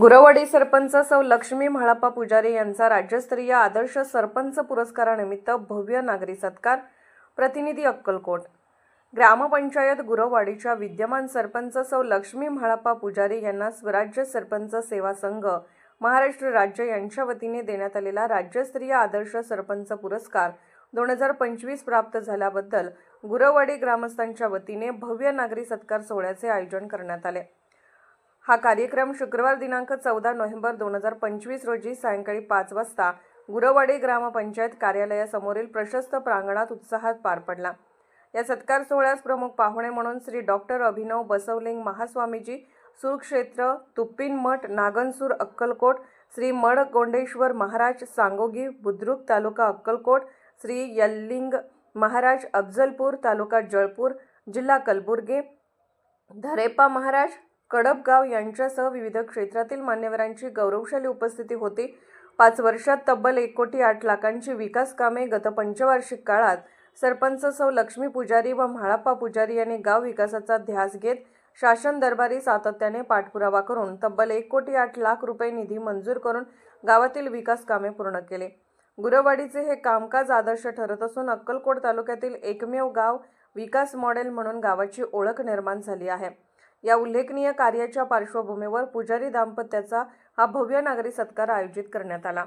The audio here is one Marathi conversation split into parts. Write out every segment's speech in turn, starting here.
गुरवाडी सरपंच सौ लक्ष्मी म्हाळाप्पा पुजारी यांचा राज्यस्तरीय आदर्श सरपंच पुरस्कारानिमित्त भव्य नागरी सत्कार प्रतिनिधी अक्कलकोट. ग्रामपंचायत गुरवाडीच्या विद्यमान सरपंच सौ लक्ष्मी म्हाळाप्पा पुजारी यांना स्वराज्य सरपंच सेवा संघ महाराष्ट्र राज्य यांच्या वतीने देण्यात आलेला राज्यस्तरीय आदर्श सरपंच पुरस्कार दोन हजार पंचवीस प्राप्त झाल्याबद्दल गुरवाडी ग्रामस्थांच्या वतीने भव्य नागरी सत्कार सोहळ्याचे आयोजन करण्यात आले. हा कार्यक्रम शुक्रवार दिनांक चौदा नोव्हेंबर दोन हजार पंचवीस रोजी सायंकाळी पाच वाजता गुरवाडी ग्रामपंचायत कार्यालयासमोरील प्रशस्त प्रांगणात उत्साहात पार पडला. या सत्कार सोहळ्यास प्रमुख पाहुणे म्हणून श्री डॉक्टर अभिनव बसवलिंग महास्वामीजी सुरक्षेत्र तुप्पीनमठ नागनसूर अक्कलकोट श्री मड गोंडेश्वर महाराज सांगोगी बुद्रुक तालुका अक्कलकोट श्री यल्लिंग महाराज अफजलपूर तालुका जळपूर जिल्हा कलबुर्गी धरेपा महाराज कडपगाव यांच्यासह विविध क्षेत्रातील मान्यवरांची गौरवशाली उपस्थिती होती. पाच वर्षात तब्बल एक कोटी आठ लाखांची विकास कामे गत पंचवार्षिक काळात सरपंच सौ लक्ष्मी पुजारी व म्हाळाप्पा पुजारी यांनी गाव विकासाचा ध्यास घेत शासन दरबारी सातत्याने पाठपुरावा करून तब्बल एक कोटी आठ लाख रुपये निधी मंजूर करून गावातील विकास कामे पूर्ण केले. गुरवाडीचे हे कामकाज आदर्श ठरत असून अक्कलकोट तालुक्यातील एकमेव गाव विकास मॉडेल म्हणून गावाची ओळख निर्माण झाली आहे. या उल्लेखनीय कार्याच्या पार्श्वभूमीवर पुजारी दाम्पत्याचा हा भव्य नागरी सत्कार आयोजित करण्यात आला.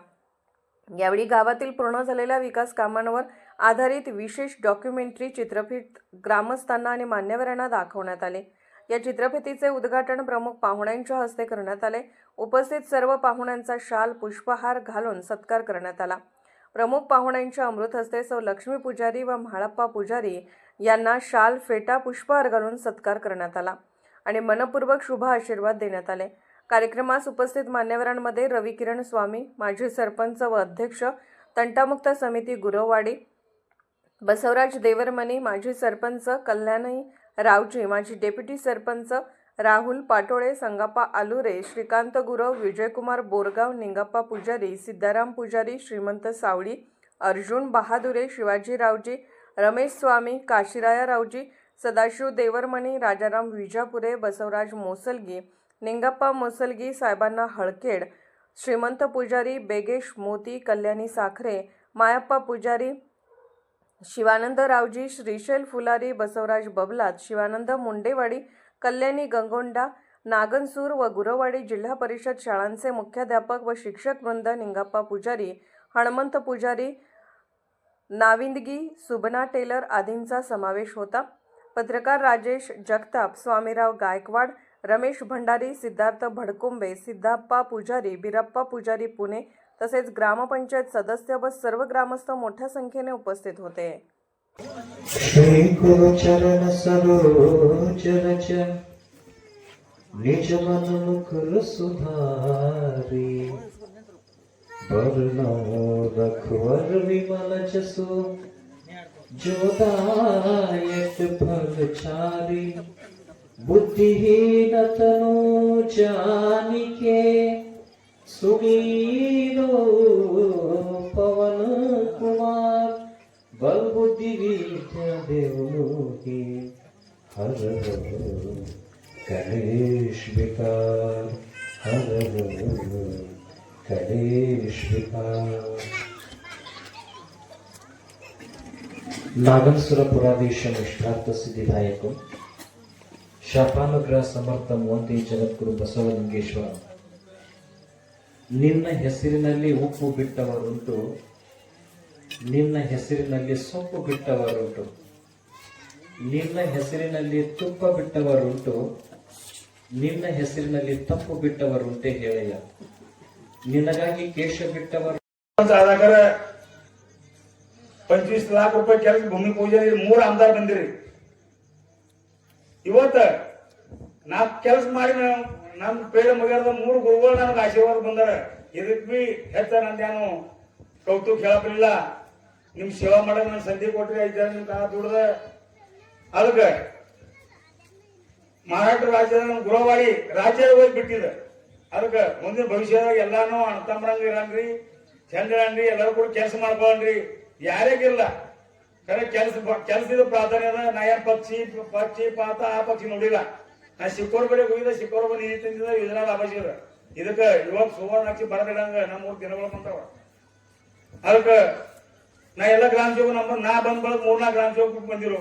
यावेळी गावातील पूर्ण झालेल्या विकास कामांवर आधारित विशेष डॉक्युमेंटरी चित्रफित ग्रामस्थांना आणि मान्यवरांना दाखवण्यात आले. या चित्रफितीचे उद्घाटन प्रमुख पाहुण्यांच्या हस्ते करण्यात आले. उपस्थित सर्व पाहुण्यांचा शाल पुष्पहार घालून सत्कार करण्यात आला. प्रमुख पाहुण्यांच्या अमृत हस्ते सौ लक्ष्मी पुजारी व म्हाळप्पा पुजारी यांना शाल फेटा पुष्पहार घालून सत्कार करण्यात आला. आणि मनपूर्वक शुभ आशीर्वाद देण्यात आले. कार्यक्रमास उपस्थित मान्यवरांमध्ये रवी किरण स्वामी माजी सरपंच व अध्यक्ष तंटामुक्त समिती गुरववाडी बसवराज देवरमणी माजी सरपंच कल्याणी रावजी माजी डेप्युटी सरपंच राहुल पाटोळे संगाप्पा आलुरे श्रीकांत गुरव विजयकुमार बोरगाव निंगप्पा पुजारी सिद्धाराम पुजारी श्रीमंत सावळी अर्जुन बहादुरे शिवाजी रावजी रमेश स्वामी काशीराया रावजी सदाशिव देवरमणी राजाराम विजापुरे बसवराज मोसलगी निंगप्पा मोसलगी साहेबांना हळकेड श्रीमंत पुजारी बेगेश मोती कल्याणी साखरे मायप्पा पुजारी शिवानंद रावजी श्रीशैल फुलारी बसवराज बबलात शिवानंद मुंडेवाडी कल्याणी गंगोंडा नागनसूर व गुरवाडी जिल्हा परिषद शाळांचे मुख्याध्यापक व शिक्षक वृंद निंगप्पा पुजारी हणमंत पुजारी नाविंदगी सुबना टेलर आदींचा समावेश होता. पत्रकार राजेश जगताप स्वामीराव गायकवाड रमेश भंडारी सिद्धार्थ भडकुंबे सिद्धाप्पा पुजारी बिरप्पा पुजारी पुणे तसेच ग्रामपंचायत सदस्य व सर्व ग्रामस्थ मोठ्या संख्येने उपस्थित होते. निज मन सुधारी। रखवर विमल जसो जोदायक फल चारी बुद्धिहीन तनु जानिके सुमीरो पवन कुमार बल बुद्धि विद्या देवलोके हर हर गणेश विकार हर हर गणेश ನಾಗನ್ಸುರ ಪುರಾಧೀಶ ನಿಷ್ಠಾರ್ಥ ಸಿದ್ಧಿದಾಯಕ ಶಾಪಾನುಗ್ರಹ ಸಮರ್ಥ ಮೋಂತಿ ಜಗದ್ಗುರು ಬಸವಲಿಂಗೇಶ್ವರ. ನಿನ್ನ ಹೆಸರಿನಲ್ಲಿ ಉಪ್ಪು ಬಿಟ್ಟವರುಂಟು. ನಿನ್ನ ಹೆಸರಿನಲ್ಲಿ ಸೊಪ್ಪು ಬಿಟ್ಟವರುಂಟು. ನಿನ್ನ ಹೆಸರಿನಲ್ಲಿ ತುಪ್ಪ ಬಿಟ್ಟವರುಂಟು. ನಿನ್ನ ಹೆಸರಿನಲ್ಲಿ ತಪ್ಪು ಬಿಟ್ಟವರುಂಟೆ ಹೇಳಯ್ಯ. ನಿನಗಾಗಿ ಕೇಶ ಬಿಟ್ಟವರು पंचवीस लाख रुपये केलं ಭೂಮಿಪೂಜೆ ಮೂರು ಆಮದಾರ ಬಂದಿರಿ ಇವತ್ತ ನಾ ಕೆಲಸ ಮಾಡಿ ನಾವು ನಮ್ಮ ಪೇಳೆ ಮುಗಿಯದ ಮೂರು ಗುರುಗಳು ನನಗೆ ಆಶೀರ್ವಾದ ಬಂದಾರ ಇದಕ್ ಬಿ ಹೆಚ್ಚ ನಂದೇನು ಕೌತುಕ ಹೇಳಪ್ಪಿಲ್ಲ ನಿಮ್ ಸೇವಾ ಮಾಡಕ್ ನಾನು ಸಂಧಿ ಕೊಟ್ರಿ ಐದು ಜನ ನಿಮ್ ಕಾಲ ದುಡ್ದ ಅದಕ್ಕೆ ಮಹಾರಾಷ್ಟ್ರ ರಾಜ್ಯದ ನಮ್ಮ ಗುರುವಾಡಿ ರಾಜ್ಯದ ಹೋಗಿ ಬಿಟ್ಟಿದೆ ಅದಕ್ಕೆ ಮುಂದಿನ ಭವಿಷ್ಯದಾಗ ಎಲ್ಲಾನು ಅಣ್ತಂಬ್ರಂಗ ಇರಂಗ್ರಿ ಚಂದ ಇರಂಗ್ರಿ ಎಲ್ಲರೂ ಕೂಡ ಕೆಲಸ ಮಾಡ್ಕೊಂಡ್ರಿ ಯಾರಿಗಿಲ್ಲ. ಕರೆ ಕೆಲಸ ಕೆಲಸದ ಪ್ರಾಧಾನ್ಯ ಅದ. ನಾ ಪಕ್ಷಿ ಪಕ್ಷಿ ಪಾತ, ಆ ಪಕ್ಷಿ ನೋಡಿಲ್ಲ. ನಾ ಶಿಕ್ಕೋರ್ ಬಳಿ ಹೋಗಿದ್ದೆ, ಶಿಕ್ಕೋರ್ ಬಂದು ನಿಧಿ ತಂದಿದ ಯೋಜನಾ ಲಾಭ ಇದಕ್ಕೆ ಇವಾಗ ಹಾಕಿ ಬರದಿಡಂಗ ನಮ್ಮ ಮೂರು ದಿನಗಳು ಬಂದವ. ಅದಕ್ಕ ನಾ ಎಲ್ಲ ಗ್ರಾಮ ಸೇವಕ ನಂಬರ್, ನಾ ಬಂದ್ ಬಳಕ ಮೂರ್ನಾಲ್ಕು ಗ್ರಾಮ ಸೇವಕ ಬಂದಿರು.